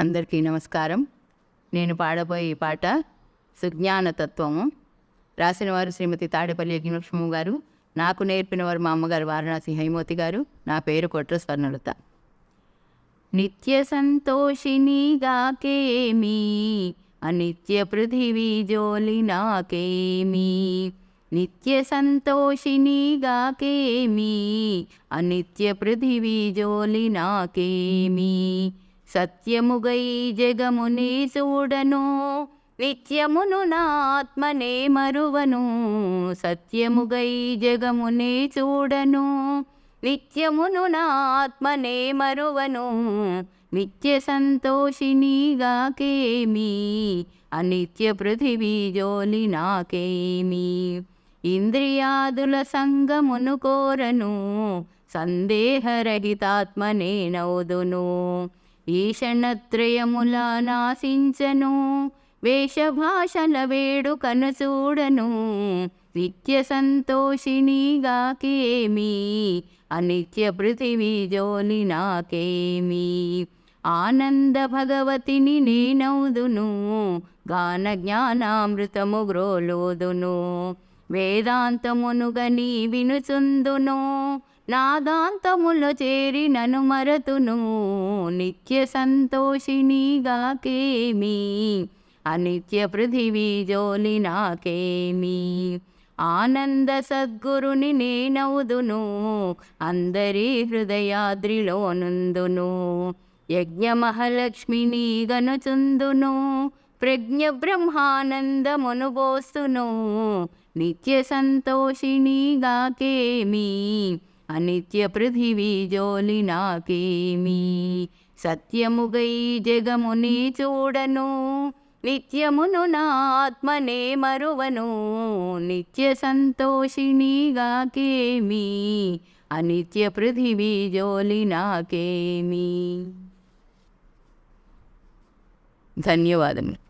అందరికీ నమస్కారం. నేను పాడబోయే ఈ పాట సుజ్ఞాన తత్వము రాసిన వారు శ్రీమతి తాడేపల్లి యజ్ఞలక్ష్మి గారు నాకు నేర్పినవారు మా అమ్మగారు వారణాసి హైమోతి గారు నా పేరు కొట్ర స్వర్ణలత. నిత్య సంతోషినిగాకేమి అనిత్య పృథివీ జోలి నాకేమీ నిత్య సంతోషినిగాకేమి అనిత్య పృథివీ జోలి నాకేమీ సత్యముగై జగముని చూడను నిత్యమును నాత్మనే మరువను. సత్యముగై జగముని చూడను నిత్యమును నాత్మనే మరువను. నిత్య సంతోషినిగాకేమి అనిత్య పృథివీ జోలి నాకేమి. ఇంద్రియాదుల సంగమును కోరను సందేహరహితాత్మనే నౌదును ఈషణత్రయముల నాశించను వేషభాషల వేడుకను చూడను నిత్య సంతోషినిగాకేమి అనిత్య పృథివీ జోలి నాకేమి. ఆనంద భగవతిని నేనౌదును గాన జ్ఞానామృతము గ్రోలోదును వేదాంతమునుగని వినుచుందును నాదాంతములో చేరి నను మరతును నిత్య సంతోషినిగాకేమి అనిత్య పృథివీ జోలి నాకేమి. ఆనంద సద్గురుని నేనవుదును అందరి హృదయాద్రిలోనుందును యజ్ఞమహలక్ష్మిని గనుచుందును ప్రజ్ఞ బ్రహ్మానందమును పోస్తును నిత్య సంతోషినిగాకేమి అనిత్య పృథివీ జోలి నాకేమీ సత్యముగై జగముని చూడను నిత్యమును నా ఆత్మనే మరువను నిత్య సంతోషిణిగాకేమీ? అనిత్య పృథివీ జోలి నాకేమీ ధన్యవాదములు.